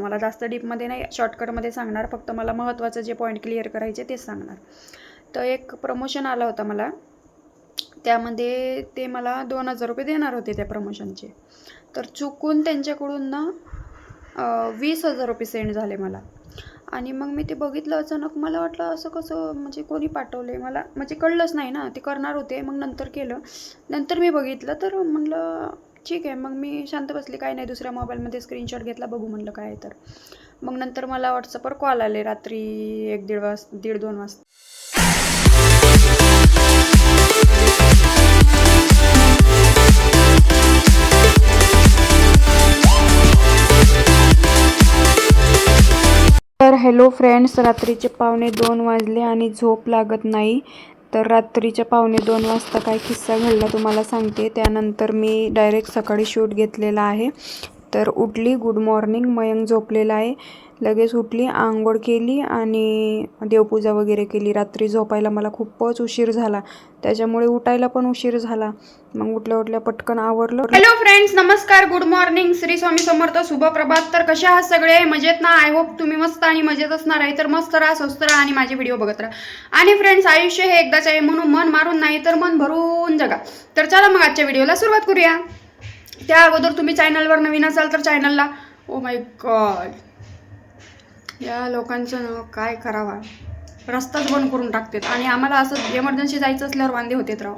मला जास्त डीपमध्ये नाही शॉर्टकटमध्ये सांगणार. फक्त मला महत्त्वाचं जे पॉईंट क्लिअर करायचे तेच सांगणार. तर एक प्रमोशन आलं होतं मला. त्यामध्ये ते मला दोन हजार रुपये देणार होते त्या प्रमोशनचे तर चुकून त्यांच्याकडून ना वीस हजार रुपये सेंड झाले मला. आणि मग मी ते बघितलं अचानक. मला वाटलं असं कसं म्हणजे कोणी पाठवले मला. म्हणजे कळलंच नाही ना. ते करणार होते. मग नंतर केलं. नंतर मी बघितलं तर म्हणलं ठीक आहे मग मी शांत बसले. काय नाही दुसऱ्या मोबाईलमध्ये स्क्रीनशॉट घेतला बघू म्हणलं काय तर. मग नंतर मला व्हॉट्सअपवर कॉल आले रात्री एक दीड वाज दीड दोन वाजता. तर हॅलो फ्रेंड्स रात्रीचे पावणे दोन वाजले आणि झोप लागत नाही. तर रात्रीच्या पावणे दोन वाजता काय किस्सा घडला तुम्हाला सांगते. त्यानंतर मी डायरेक्ट सकाळी शूट घेतलेला आहे. तर उठली गुड मॉर्निंग मयंक झोपलेला आहे. लगेच उठली आंघोळ केली आणि देवपूजा वगैरे केली. रात्री झोपायला मला खूपच उशीर झाला. त्याच्यामुळे उठायला पण उशीर झाला. मग उठल्या उठल्या पटकन आवरलं. हॅलो फ्रेंड्स नमस्कार गुड मॉर्निंग श्री स्वामी समर्थ शुभ प्रभात तर कशा आहात सगळे? मजेत ना? आय होप तुम्ही मस्त आणि मजेत असणार आहे. तर मस्त राहा स्वस्त राहा आणि माझे व्हिडिओ बघत राहा. आणि फ्रेंड्स आयुष्य हे एकदाच आहे म्हणून मन मारून नाही तर मन भरून जगा. तर चला मग आजच्या व्हिडिओला सुरुवात करूया. त्या अगोदर तुम्ही चॅनलवर नवीन असाल तर चॅनलला ओ माय गॉड या लोकांचं काय करावा? रस्ताच बंद करून टाकतात. आणि आम्हाला असं एमर्जन्सी जायचं असल्यावर वांदे होतेत राव.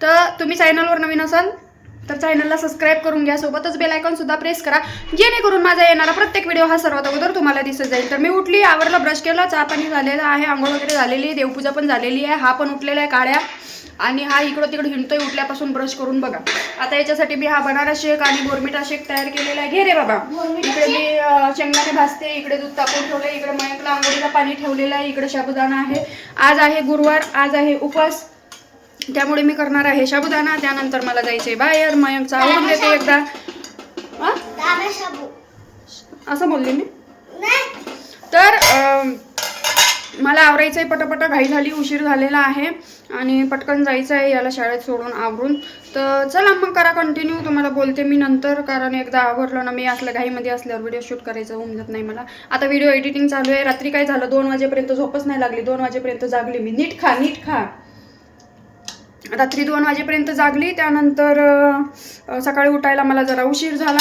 तर तुम्ही चॅनलवर नवीन असाल तर चॅनलला सबस्क्राईब करून घ्या. सोबतच बेल आयकॉन सुद्धा प्रेस करा. जेणेकरून माझा येणारा प्रत्येक व्हिडिओ हा सर्वात अगोदर तुम्हाला दिसत जाईल. तर मी उठली आवरला ब्रश केला चहा पाणी झालेलं आहे आंघोळ वगैरे झालेली आहे देवपूजा पण झालेली आहे हा पण उठलेला आहे काळ्या आणि हा इकडं तिकडं हिंडतोय उठल्यापासून ब्रश करून बघा. आता याच्यासाठी मी हा बनारस शेक आणि बोरमिटा शेक तयार केलेला आहे. घे रे बाबा. इकडे मी शेंगदाणे भाजते इकडे दूध तापवून ठेवलं इकडे मयंकला आंघोळीला पाणी ठेवलेलं आहे इकडे साबुदाणा आहे. आज आहे गुरुवार आज आहे उपवास. त्यामुळे मी करणार आहे साबुदाणा त्यानंतर मला जायचंय बाहेर. मयंकचा आवडून देते एकदा? असं बोलले मी? तर मला आवरायचं आहे पटापट घाई झाली उशीर झालेला आहे आणि पटकन जायचं आहे याला शाळेत सोडून आवरून. तर चला मग करा कंटिन्यू तुम्हाला बोलते मी नंतर कारण एकदा आवरलं ना मी असल्या घाईमध्ये असल्यावर व्हिडिओ शूट करायचं होऊन जात नाही मला. आता व्हिडिओ एडिटिंग चालू आहे. रात्री काय झालं? दोन वाजेपर्यंत झोपच नाही लागली. दोन वाजेपर्यंत जागली मी. नीट खा नीट खा. रात्री दोन वाजेपर्यंत जागली. त्यानंतर सकाळी उठायला मला जरा उशीर झाला.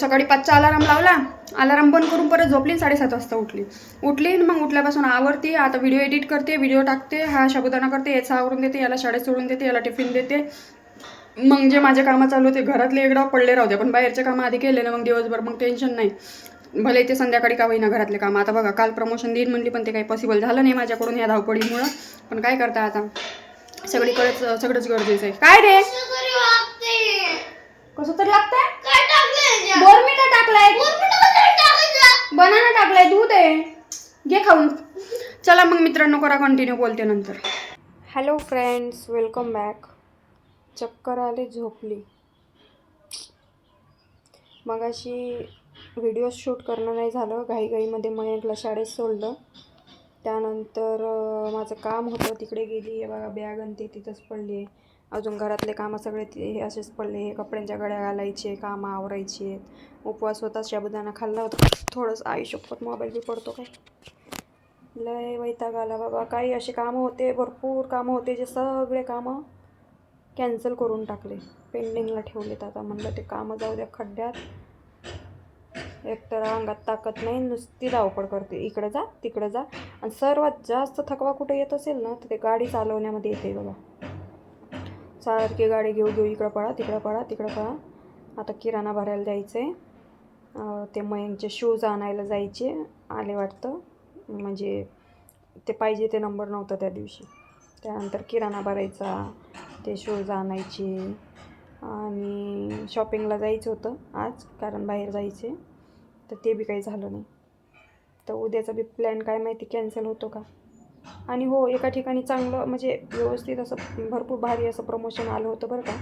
सकाळी पाचचा अलाराम लावला. अलाराम बंद करून परत झोपली साडेसात वाजता उठली. उठली मग उठल्यापासून आवरते. आता व्हिडिओ एडिट करते व्हिडिओ टाकते हा साबुदाणा करते याचा आवरून देते याला शाळेत सोडून देते याला टिफिन देते. मग जे माझे कामं चालू होते घरातले एकदा पडले राहते पण बाहेरचे कामं आधी केले ना मग दिवसभर मग टेन्शन नाही. भले ते संध्याकाळी का होईना घरातले कामं. आता बघा काल प्रमोशन देईन म्हणली पण ते काही पॉसिबल झालं नाही माझ्याकडून या धावपळीमुळं. पण काय करता आता? सगळीकडेच सगळंच गरजेचं आहे. काय रे? कसं तरी लागतंय? बोरमिटा टाकलाय. बनाना टाकलाय दूध आहे. घे खाऊन. चला मग मित्रांनो करा कंटिन्यू बोलते नंतर. हॅलो फ्रेंड्स वेलकम बॅक चक्कर आले झोपली. मग अशी व्हिडिओ शूट करणं नाही झालं. घाईघाईमध्ये मयंकला शाळेत सोडलं. त्यानंतर माझं काम होतं तिकडे गेली. आहे बघा बॅग आणि ते तिथंच पडली आहे. अजून घरातले कामं सगळे ते हे असेच पडले. हे कपड्यांच्या गड्या घालायचे कामं आवरायची. आहेत उपवास होता शाबुदाना खाल्ला होता. थोडंसं आई शपथ मोबाईल बी पडतो काय? लय वैताग आला बाबा. काही असे कामं होते भरपूर कामं होते जे सगळे कामं कॅन्सल करून टाकले. पेंडिंगला ठेवलेत आता. म्हणलं ते कामं जाऊ द्या खड्ड्यात. एकतर अंगात ताकद नाही. नुसती धावपळ करते. इकडे जा तिकडे जा. आणि सर्वात जास्त थकवा कुठे येत असेल ना तर ते गाडी चालवण्यामध्ये येते बाबा सारखी गाडी घेऊ घेऊ इकडं पळा तिकडं पळा तिकडं पळा. आता किराणा भरायला जायचं आहे ते मयंकचे शूज आणायला जायचे आले वाटतं. म्हणजे ते पाहिजे ते नंबर नव्हता त्या दिवशी. त्यानंतर किराणा भरायचा ते शूज आणायचे. आणि शॉपिंगला जायचं होतं आज कारण बाहेर जायचे तर ते बी काही झालं नाही. तर उद्याचा बी प्लॅन काय माहिती कॅन्सल होतो का? आणि हो एका ठिकाणी चांगलं म्हणजे व्यवस्थित असं भरपूर भारी असं प्रमोशन आलं होतं बरं का.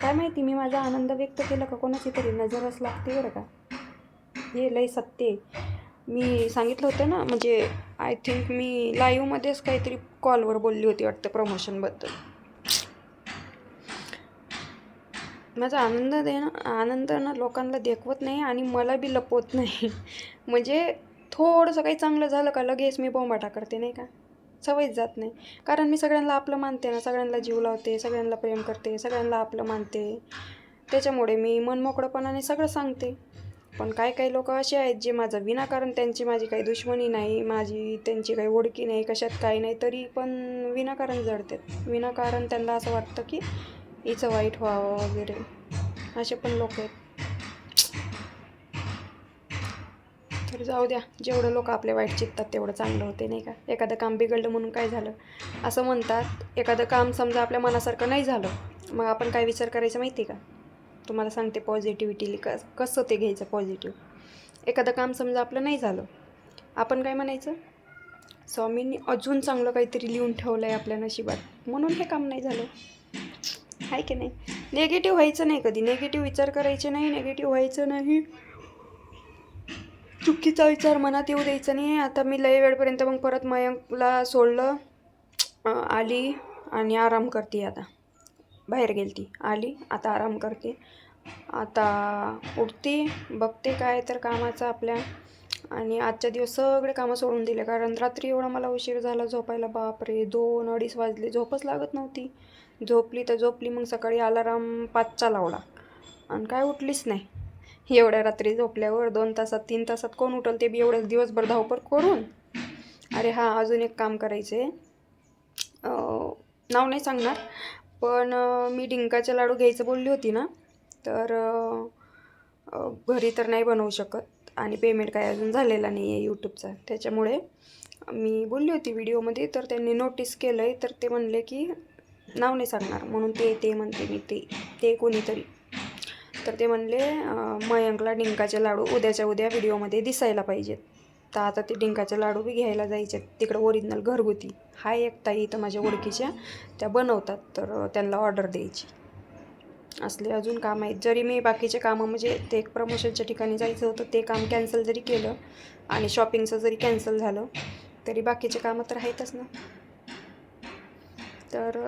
काय माहिती मी माझा आनंद व्यक्त केला का कोणाची तरी नजरच लागते बरं का. हे लय सत्य आहे. मी सांगितलं होतं ना म्हणजे आय थिंक मी लाईव्हमध्येच काहीतरी कॉलवर बोलली होती वाटतं प्रमोशनबद्दल माझा आनंद देणं ना आनंद ना लोकांना देखवत नाही आणि मला बी लपवत नाही. म्हणजे थोडंसं काही चांगलं झालं का लगेच मी बोंबाटा करते नाही का. सवयच जात नाही. कारण मी सगळ्यांना आपलं मानते ना सगळ्यांना जीव लावते सगळ्यांना प्रेम करते सगळ्यांना आपलं मानते. त्याच्यामुळे मी मनमोकळंपणाने सगळं सांगते. पण काही काही लोक असे आहेत जे माझं विनाकारण त्यांची माझी काही दुश्मनी नाही माझी त्यांची काही ओळखी नाही कशात काही नाही तरी पण विनाकारण जडतात. विनाकारण त्यांना असं वाटतं की हिचं वाईट व्हावं वगैरे. असे पण लोक आहेत. तर जाऊ द्या जेवढं लोक आपले वाईट चित्तात तेवढं चांगलं होते नाही का? एखादं काम बिघडलं म्हणून काय झालं? असं म्हणतात एखादं काम समजा आपल्या मनासारखं नाही झालं मग आपण काय विचार करायचा माहिती आहे का? तुम्हाला सांगते पॉझिटिव्हिटी कस कसं ते घ्यायचं पॉझिटिव्ह एखादं काम समजा आपलं नाही झालं आपण काय म्हणायचं? स्वामींनी अजून चांगलं काहीतरी लिहून ठेवलं आहे आपल्या नशिबात म्हणून हे काम नाही झालं. आहे की नाही? नेगेटिव्ह व्हायचं नाही कधी. नेगेटिव्ह विचार करायचे नाही नेगेटिव्ह व्हायचं नाही. चुकीचा विचार मनात येऊ द्यायचा नाही. आता मी लय वेळपर्यंत मग परत मयंकला सोडलं. आली आणि आराम करते आता. बाहेर गेलती. आली आता आराम करते. आता उठते बघते काय तर कामाचं आपल्या. आणि आजच्या दिवस सगळे कामं सोडून दिले. कारण रात्री एवढा मला उशीर झाला झोपायला. बापरे दोन अडीच वाजले. झोपच लागत नव्हती. झोपली तर झोपली. मग सकाळी अलाराम पाचचा लावला. आणि काय उठलीच नाही. एवढ्या रात्री झोपल्यावर दोन तासात तीन तासात कोण उठल ते बी एवढंच दिवसभर धावपळ करून? अरे हां अजून एक काम करायचं आहे नाव नाही सांगणार पण मी डिंकाचे लाडू घ्यायचं बोलली होती ना तर घरी तर नाही बनवू शकत आणि पेमेंट काय अजून झालेला नाही आहे यूट्यूबचा. त्याच्यामुळे मी बोलली होती व्हिडिओमध्ये तर त्यांनी नोटीस केलं आहे तर ते म्हणले की नाव नाही सांगणार म्हणून ते ते म्हणते मी ते ते कोणीतरी. तर ते म्हणले मयंकला डिंकाचे लाडू उद्याच्या उद्या व्हिडिओमध्ये दिसायला पाहिजेत. तर आता ते डिंकाचे लाडू बी घ्यायला जायचे तिकडं ओरिजिनल घरगुती. हा एक ताई इथं माझ्या ओळखीच्या त्या बनवतात. तर त्यांना ऑर्डर द्यायची. असले अजून काम आहेत. जरी मी बाकीचे कामं म्हणजे ते एक प्रमोशनच्या ठिकाणी जायचं होतं ते काम कॅन्सल जरी केलं आणि शॉपिंगचं जरी कॅन्सल झालं तरी बाकीचे कामं तर आहेतच ना. तर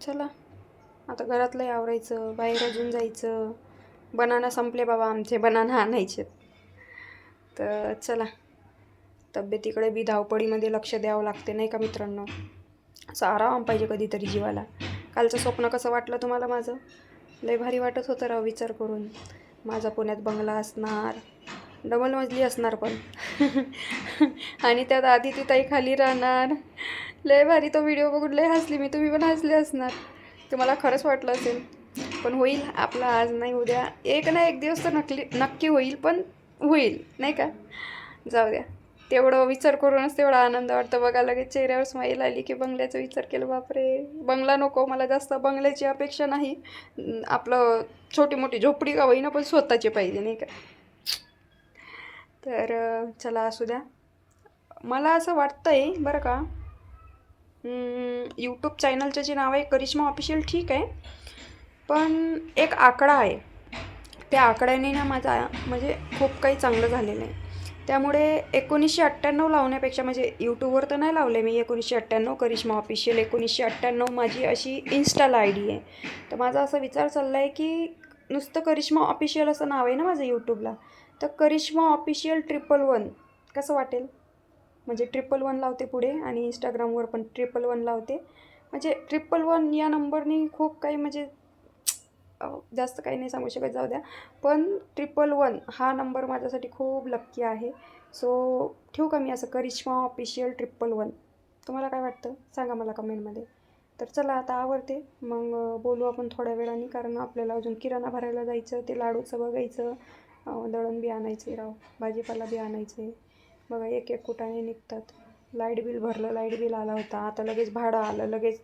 चला. आता घरातलंही आवरायचं बाहेर अजून जायचं. बनाना संपले बाबा आमचे बनाना आणायचे तर चला तब्येतीकडे बी धावपळीमध्ये लक्ष द्यावं लागते नाही का मित्रांनो? असं आराम पाहिजे कधीतरी जीवाला. कालचं स्वप्न कसं वाटलं तुम्हाला माझं? लय भारी वाटत होतं राव विचार करून. माझा पुण्यात बंगला असणार. डबल मजली असणार पण. आणि त्यात आधी ती ताई खाली राहणार. लय भारी तो व्हिडिओ बघून लय हसली मी. तुम्ही पण हसले असणार. तुम्हाला खरंच वाटलं असेल. पण होईल. आपला आज नाही उद्या. एक ना एक दिवस तर नक्की नक्की होईल पण होईल. नाही का? जाऊ द्या. तेवढं विचार करूनच तेवढा आनंद वाटतो. बघा लगेच चेहऱ्यावर स्माईल आली की बंगल्याचा विचार केला बापरे! बंगला नको. मला जास्त बंगल्याची अपेक्षा नाही. आपलं छोटी मोठी झोपडी का होईना पण स्वतःची पाहिजे. नाही का? तर चला असू द्या. मला असं वाटतं आहे बरं का यूट्यूब चॅनलचं जे नाव आहे करिश्मा ऑफिशियल ठीक आहे. पण एक आकडा आहे. त्या आकड्याने ना माझा म्हणजे खूप काही चांगलं झालेलं आहे. त्यामुळे एकोणीसशे अठ्ठ्याण्णव लावण्यापेक्षा म्हणजे यूट्यूबवर तर नाही लावले मी एकोणीसशे अठ्ठ्याण्णव करिश्मा ऑफिशियल एकोणीसशे अठ्ठ्याण्णव माझी अशी इन्स्टाला आय डी आहे. तर माझा असा विचार चालला आहे की नुसतं करिश्मा ऑफिशियल असं नाव आहे ना माझं यूट्यूबला तर करिश्मा ऑफिशियल ट्रिपल वन कसं वाटेल? म्हणजे ट्रिपल वन लावते पुढे आणि इंस्टाग्रामवर पण ट्रिपल वन लावते. म्हणजे ट्रिपल वन या नंबरनी खूप काही म्हणजे जास्त काही नाही सांगू शकत जाऊ द्या. पण ट्रिपल वन हा नंबर माझ्यासाठी खूप लक्की आहे. सो ठेवू का मी असं करिश्मा ऑफिशियल ट्रिपल वन तुम्हाला काय वाटतं? सांगा मला कमेंटमध्ये तर चला आता आवडते मग बोलू आपण थोड्या वेळाने कारण आपल्याला अजून किराणा भरायला जायचं ते लाडूचं बघायचं. दळण बी आणायचे राव भाजीपाला बी आणायचे बघा एक एक कुटाने निघतात. लाइट बिल भरलं लाइट बिल आला होता. आता लगेच भाडं आलं लगेच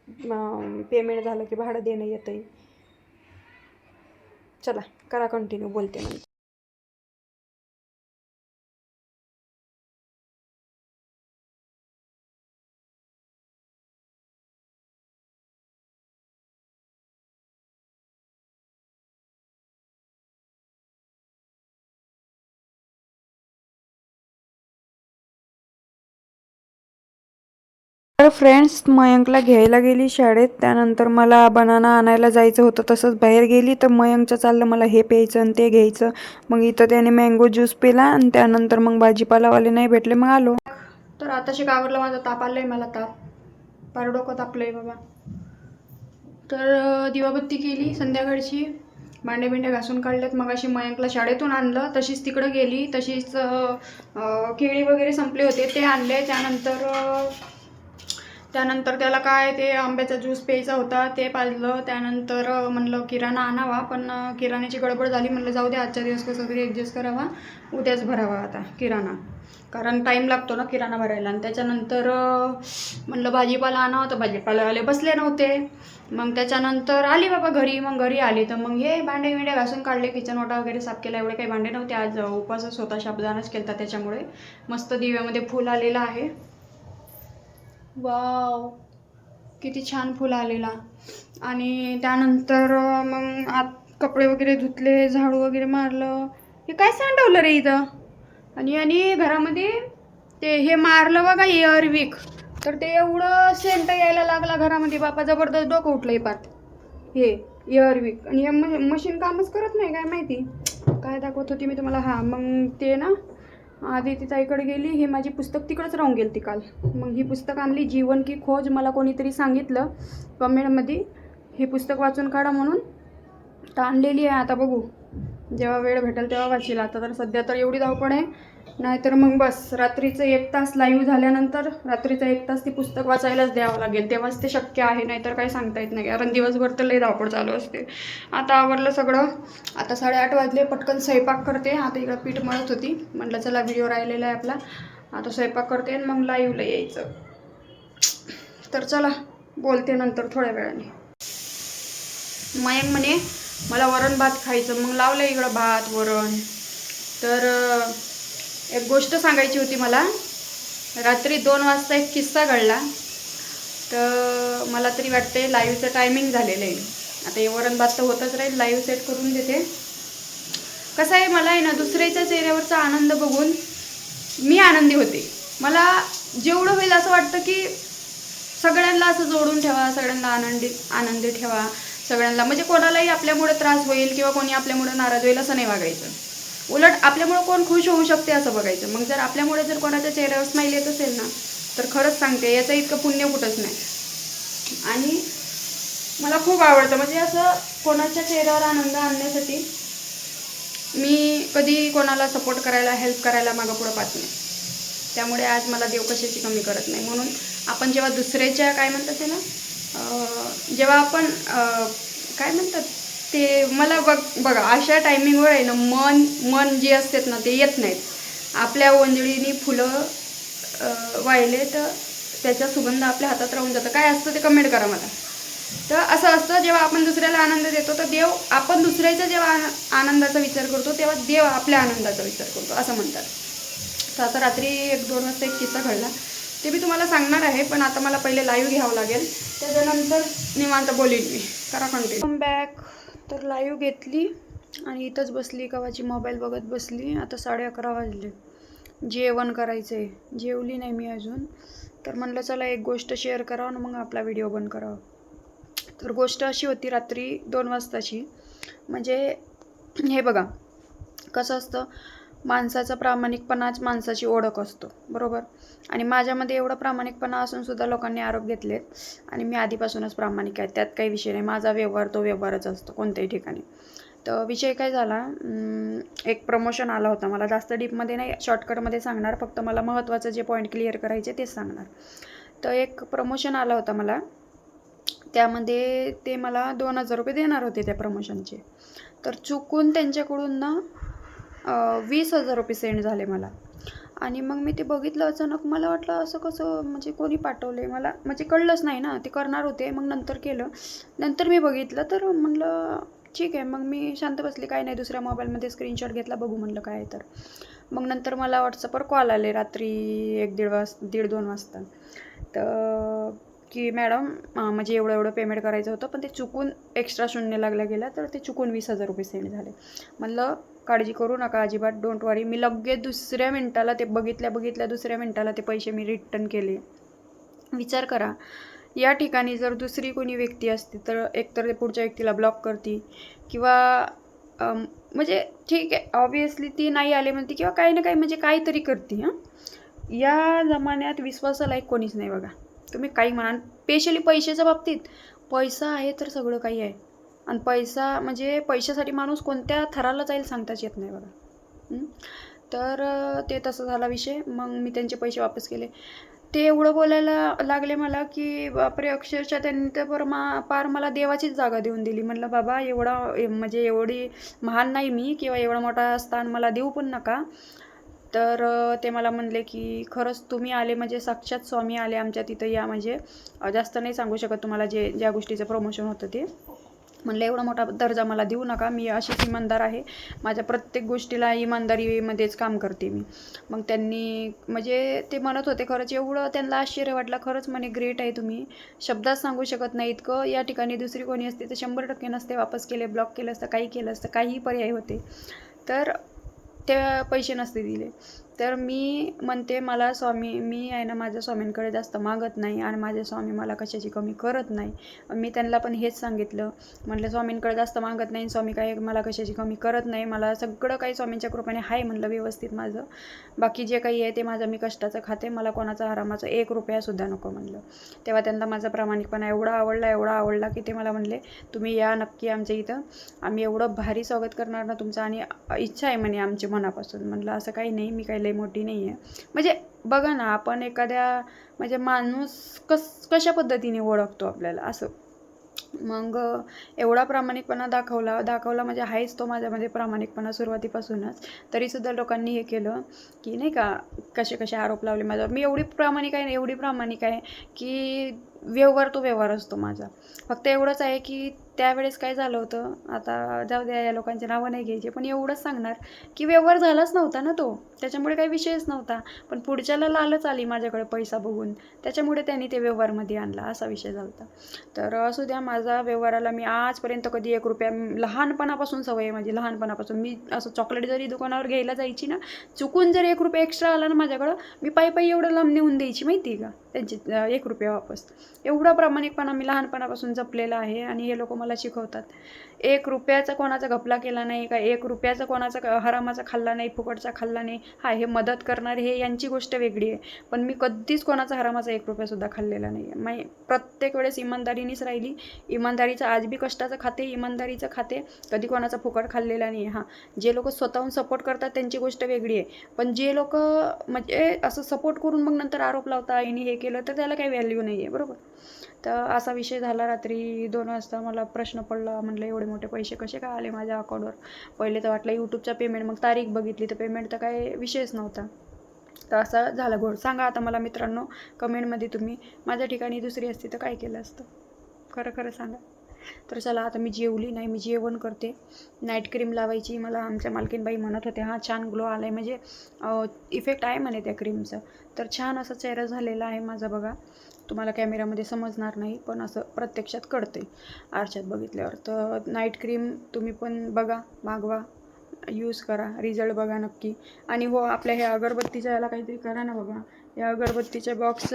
पेमेंट झालं की भाडं देणं येतं आहे चला करा कंटिन्यू बोलते नंतर तर फ्रेंड्स मयंकला घ्यायला गेली शाळेत. त्यानंतर मला बनाना आणायला जायचं होतं. तसंच बाहेर गेली तर मयंकचं चाललं मला हे प्यायचं आणि ते घ्यायचं. मग इथं त्याने मँगो ज्यूस पिला आणि त्यानंतर मग भाजीपालावाले नाही भेटले मग आलो. तर आता शिकावरला माझा ताप आलाय मला ताप. पार डोकं तापलंय बाबा. तर दिवाबत्ती केली संध्याकाळची. भांडे बिंडे घासून काढलेत. मग अशी मयंकला शाळेतून आणलं. तशीच तिकडं गेली. तशीच केळी वगैरे संपले होते. ते आणले. त्यानंतर त्यानंतर त्याला काय ते आंब्याचा ज्यूस प्यायचा होता ते पाजलं. त्यानंतर म्हणलं किराणा आणावा पण किराण्याची गडबड झाली. म्हणलं जाऊ दे आजच्या दिवस कसं तरी ॲडजस्ट करावा. उद्याच भरावा आता किराणा. कारण टाईम लागतो ना किराणा भरायला. आणि त्याच्यानंतर म्हणलं भाजीपाला आणावा. तर भाजीपालावाले बसले नव्हते. मग त्याच्यानंतर आली बाबा घरी. मग घरी आली तर मग हे भांडे विंडे घासून काढले. किचन ओटा वगैरे साफ केला. एवढे काही भांडे नव्हते. आज उपासच स्वतः होता. शाबदानाच केला त्याच्यामुळे. मस्त दिव्यामध्ये फुल आलेलं आहे. वाव. किती छान फुल आलेला. आणि त्यानंतर मग आत कपडे वगैरे धुतले झाडू वगैरे मारलं. हे काय सांडवलं रे इथं? आणि आणि घरामध्ये ते हे मारलं बघा एअरविक तर ते एवढं सेंट यायला लागला घरामध्ये. बापा जबरदस्त डोकं उठलंय पात हे एअरविक आणि हे मशीन कामच करत नाही काय माहिती? काय दाखवत होती मी तुम्हाला? हां मग ते ना आदिती ती ताईकडे गेली हे माझी पुस्तक तिकडंच राहून गेली ती काल. मग ही पुस्तक आणली जीवन की खोज मला कोणीतरी सांगितलं कमेंटमध्ये. हे पुस्तक वाचून काढा म्हणून. तर आणलेली आहे आता बघू. जेव्हा वेळ भेटेल तेव्हा वाचील. आता तर सध्या तर एवढी धावपड आहे. नाहीतर मग बस रात्रीचं एक तास लाईव्ह झाल्यानंतर रात्रीचं एक तास ती पुस्तक वाचायलाच द्यावं लागेल. तेव्हाच ते शक्य आहे नाहीतर काही सांगता येत नाही. कारण दिवसभर तर लई धावपळ चालू असते. आता आवरलं सगळं. आता साडेआठ वाजले पटकन स्वयंपाक करते. आता इकडं पीठ मळत होती. म्हटलं चला व्हिडिओ राहिलेला आहे आपला. आता स्वयंपाक करते आणि मग लाईव्हला यायचं. तर चला बोलते नंतर थोड्या वेळाने. मयंक म्हणे मला वरण भात खायचं. मग लावलं इकडं भात वरण. तर एक गोष्ट सांगायची होती मला. रात्री दोन वाजता एक किस्सा घडला. तर मला तरी वाटते लाईव्हचं टायमिंग झालेलं आहे. आता हे वरण भात तर होतच राहील लाईव्ह सेट करून देते. कसं आहे मला आहे ना दुसऱ्याच्या चेहऱ्यावरचा आनंद बघून मी आनंदी होते. मला जेवढं होईल असं वाटतं की सगळ्यांना असं जोडून ठेवा सगळ्यांना आनंदी आनंदी ठेवा सगळ्यांना. म्हणजे कोणालाही आपल्यामुळे त्रास होईल किंवा कोणी आपल्यामुळे नाराज होईल असं नाही वागायचं. उलट आपल्यामुळे कोण खुश होऊ शकते असं बघायचं. मग जर आपल्यामुळे जर कोणाच्या चेहऱ्यावर स्माईल येत असेल ना तर खरंच सांगते याचं इतकं पुण्य कुठंच नाही. आणि मला खूप आवडतं म्हणजे असं कोणाच्या चेहऱ्यावर आनंद आणण्यासाठी मी कधी कोणाला सपोर्ट करायला हेल्प करायला मागं पुढं पाहत नाही. त्यामुळे आज मला देव कशाची कमी करत नाही. म्हणून आपण जेव्हा दुसऱ्याच्या काय म्हणतात ते ना जेव्हा आपण काय म्हणतात ते मला बघ बघा अशा टायमिंगवर आहे ना मन मन जे असतात ना ते येत नाहीत. आपल्या ओंजळीने फुलं वाहिले तर त्याचा सुगंध आपल्या हातात राहून जातं. काय असतं ते कमेंट करा मला. तर असं असतं जेव्हा आपण दुसऱ्याला आनंद देतो तर देव आपण दुसऱ्याच्या जेव्हा आनंदाचा विचार करतो तेव्हा देव आपल्या आनंदाचा विचार करतो असं म्हणतात. तर आता रात्री एक दोन वाजता एक किस्सा घडला. ते मी तुम्हाला सांगणार आहे पण आता मला पहिले लाईव्ह घ्यावं लागेल. त्याच्यानंतर निवांत बोलीन मी. करा कंटिन्यू बॅक तर लाईव्ह घेतली आणि इथंच बसली कवाची मोबाईल बघत बसली. आता साडे अकरा वाजले. जेवण करायचं आहे जेवली नाही मी अजून. तर म्हणलं चला एक गोष्ट शेअर करावं आणि मग आपला व्हिडिओ बंद करावा. तर गोष्ट अशी होती रात्री दोन वाजताची. म्हणजे हे बघा कसं असतं? माणसाचा प्रामाणिकपणाच माणसाची ओळख असतो बरोबर? आणि माझ्यामध्ये एवढा प्रामाणिकपणा असून सुद्धा लोकांनी आरोप घेतलेत आणि मी आधीपासूनच प्रामाणिक आहे त्यात काही विषय नाही. माझा व्यवहार तो व्यवहारच असतो कोणत्याही ठिकाणी. तर विषय काय झाला एक प्रमोशन आला होता मला. जास्त डीपमध्ये नाही शॉर्टकटमध्ये सांगणार फक्त मला महत्त्वाचं जे पॉईंट क्लिअर करायचे तेच सांगणार. तर एक प्रमोशन आला होता मला. त्यामध्ये ते मला दोन हजार रुपये देणार होते त्या प्रमोशनचे तर चुकून त्यांच्याकडून ना वीस हजार रुपये सेंड झाले मला. आणि मग मी ते बघितलं अचानक मला वाटलं असं कसं म्हणजे कोणी पाठवले मला. म्हणजे कळलंच नाही ना ते करणार होते. मग नंतर केलं. नंतर मी बघितलं तर म्हणलं ठीक आहे. मग मी शांत बसले. काय नाही दुसऱ्या मोबाईलमध्ये स्क्रीनशॉट घेतला बघू म्हणलं काय तर. मग नंतर मला व्हॉट्सअपवर कॉल आले रात्री एक दीड वाज दीड दोन वाजता. तर की मॅडम म्हणजे एवढं एवढं पेमेंट करायचं होतं पण ते चुकून एक्स्ट्रा शून्य लागल्या गेल्या तर ते चुकून वीस हजार रुपये सेंड झाले. म्हणलं काळजी करू नका अजिबात डोंट वरी मी लगेच दुसऱ्या मिनटाला ते बघितल्या बघितल्या दुसऱ्या मिनटाला ते पैसे मी रिटर्न केले. विचार करा. या ठिकाणी जर दुसरी कोणी व्यक्ती असते तर एकतर ते पुढच्या व्यक्तीला ब्लॉक करते किंवा म्हणजे ठीक आहे ऑब्वियसली ती नाही आले म्हणते किंवा काही ना काही म्हणजे काहीतरी करते हां. या जमान्यात विश्वासालायक कोणीच नाही बघा. तुम्ही काही म्हणा स्पेशली पैशाच्या बाबतीत. पैसा आहे तर सगळं काही आहे. आणि पैसा म्हणजे पैशासाठी माणूस कोणत्या थराला जाईल सांगताच येत नाही बघा. तर ते तसं झाला विषय. मग मी त्यांचे पैसे वापस केले. ते एवढं बोलायला लागले मला की बापरे अक्षरशः त्यांनी तर पर मा पार मला देवाचीच जागा देऊन दिली. म्हणलं बाबा एवढा ए- म्हणजे एवढी महान नाही मी किंवा एवढा मोठा स्थान मला देऊ पण नका. तर ते मला म्हणले की खरंच तुम्ही आले म्हणजे साक्षात स्वामी आले आमच्या तिथं या म्हणजे जास्त नाही सांगू शकत तुम्हाला जे ज्या गोष्टीचं प्रमोशन होतं ते. म्हणलं एवढा मोठा दर्जा मला देऊ नका मी अशीच इमानदार आहे. माझ्या प्रत्येक गोष्टीला इमानदारीमध्येच काम करते मी. मग त्यांनी म्हणजे ते म्हणत होते खरंच एवढं त्यांना आश्चर्य वाटलं खरंच म्हणे ग्रेट आहे तुम्ही. शब्दात सांगू शकत नाही इतकं. या ठिकाणी दुसरी कोणी असते तर शंभर टक्के नसते. वापस केले ब्लॉक केलं असतं काही केलं असतं काहीही पर्याय होते. तर ते पैसे नसते दिले. तर मी म्हणते मला स्वामी मी आहे ना माझ्या स्वामींकडे जास्त मागत नाही आणि माझे स्वामी मला कशाची कमी करत नाही. मी त्यांना पण हेच सांगितलं. म्हटलं स्वामींकडे जास्त मागत नाही स्वामी काही मला कशाची कमी करत नाही. मला सगळं काही स्वामींच्या कृपेने आहे म्हणलं व्यवस्थित माझं. बाकी जे काही आहे ते माझं मी कष्टाचं खाते. मला कोणाचा आरामाचा एक रुपयासुद्धा नको म्हणलं. तेव्हा त्यांना माझा प्रामाणिकपणा एवढा आवडला एवढा आवडला की ते मला म्हणले तुम्ही या नक्की आमच्या इथं. आम्ही एवढं भारी स्वागत करणार ना तुमचं आणि इच्छा आहे म्हणे आमची मनापासून. म्हणलं असं काही नाही. मी काही लई मोठी नाही आहे म्हणजे बघा ना आपण एखाद्या म्हणजे माणूस कस कशा पद्धतीने ओळखतो आपल्याला? असं. मग एवढा प्रामाणिकपणा दाखवला दाखवला म्हणजे आहेच तो माझ्यामध्ये प्रामाणिकपणा सुरुवातीपासूनच. तरीसुद्धा लोकांनी हे केलं की नाही का कसे कसे आरोप लावले माझ्यावर. मी एवढी प्रामाणिक आहे एवढी प्रामाणिक आहे की व्यवहार तो व्यवहार असतो माझा. फक्त एवढंच आहे की त्यावेळेस काय झालं होतं आता जाऊ द्या या लोकांचे नावं नाही घ्यायची पण एवढंच सांगणार की व्यवहार झालाच नव्हता ना तो. त्याच्यामुळे काही विषयच नव्हता. पण पुढच्याला लालच आली माझ्याकडे पैसा बघून. त्याच्यामुळे त्यांनी ते व्यवहारमध्ये आणला असा विषय झाला होता. तर असू द्या माझा व्यवहाराला मी आजपर्यंत कधी एक रुपया लहानपणापासून सवय आहे माझी लहानपणापासून. मी असं चॉकलेट जरी दुकानावर घ्यायला जायची ना चुकून जर एक रुपया एक्स्ट्रा आला ना माझ्याकडं मी पायी पायी एवढं लांब नेऊन द्यायची माहिती आहे का? त्यांची एक रुपया वापस. एवढा प्रामाणिकपणा मी लहानपणापासून जपलेला आहे आणि हे लोक मला शिकवतात. एक रुपयाचा कोणाचा घपला केला नाही का? एक रुपयाचा कोणाचा हरामाचा खाल्ला नाही फुकटचा खाल्ला नाही. हा हे मदत करणारे हे यांची गोष्ट वेगळी आहे. पण मी कधीच कोणाचा हरामाचा एक रुपयासुद्धा खाल्लेला नाही आहे मी प्रत्येक वेळेस इमानदारीनेच राहिली. इमानदारीचं आज बी कष्टाचं खाते इमानदारीचं खाते. कधी कोणाचा फुकट खाल्लेला नाही. आहे हां जे लोक स्वतःहून सपोर्ट करतात त्यांची गोष्ट वेगळी आहे. पण जे लोक म्हणजे असं सपोर्ट करून मग नंतर आरोप लावता यांनी हे केलं तर त्याला काही व्हॅल्यू नाही आहे बरोबर? तर असा विषय झाला रात्री दोन वाजता मला प्रश्न पडला म्हटलं एवढे मोठे पैसे कसे काय आले माझ्या अकाउंटवर पहिले तर वाटलं यूट्यूबचा पेमेंट मग तारीख बघितली तर पेमेंट तर काय विषयच नव्हता. तर असं झालं गोड सांगा आता मला मित्रांनो कमेंटमध्ये तुम्ही माझ्या ठिकाणी दुसरी असती तर काय केलं असतं? खरं खरं सांगा. तर चला आता मी जेवली नाही मी जेवण करते. नाईट क्रीम लावायची मला आमच्या मालकीनबाई म्हणत होते हा छान ग्लो आला आहे म्हणजे इफेक्ट आहे म्हणे त्या क्रीमचं तर छान असा चेहरा झालेला आहे माझा बघा. तुम्हाला कॅमेरामध्ये समजणार नाही पण असं प्रत्यक्षात कळते आरशात बघितल्यावर. तर नाईट क्रीम तुम्ही पण बघा मागवा यूज करा. रिझल्ट बघा नक्की. आणि हो आपल्या ह्या अगरबत्तीच्या याला काहीतरी करा ना बघा. या अगरबत्तीचे बॉक्स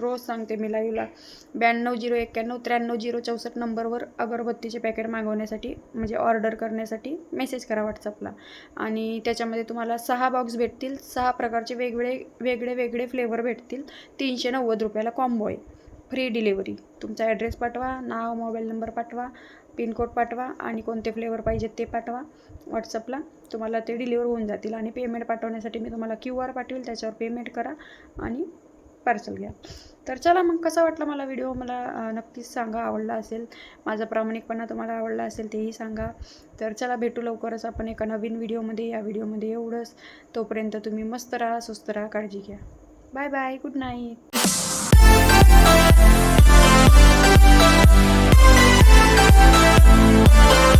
रोज सांगते मी लाईव्हला ब्याण्णव झिरो एक्क्याण्णव त्र्याण्णव झिरो चौसष्ट नंबरवर अगरबत्तीचे पॅकेट मागवण्यासाठी म्हणजे ऑर्डर करण्यासाठी मेसेज करा व्हॉट्सअपला आणि त्याच्यामध्ये तुम्हाला सहा बॉक्स भेटतील. सहा प्रकारचे वेगवेगळे वेगळे वेगळे फ्लेवर भेटतील. तीनशे नव्वद रुपयाला कॉम्बो आहे. फ्री डिलेवरी तुमचा ॲड्रेस पाठवा नाव मोबाईल नंबर पाठवा पिनकोड पाठवा आणि कोणते फ्लेवर पाहिजेत ते पाठवा. व्हॉट्सअपला तुम्हाला ते डिलिव्हर होऊन जातील आणि पेमेंट पाठवण्यासाठी मी तुम्हाला क्यू आर पाठवेल त्याच्यावर पेमेंट करा आणि पार्सल घ्या. तर चला मग कसा वाटला मला व्हिडिओ मला नक्कीच सांगा आवडला असेल? माझा प्रामाणिकपणा तुम्हाला आवडला असेल तेही सांगा. तर चला भेटू लवकरच आपण एका नवीन व्हिडिओमध्ये या व्हिडिओमध्ये एवढंच. तोपर्यंत तुम्ही मस्त राहा स्वस्त राहा काळजी घ्या. Bye bye good night Música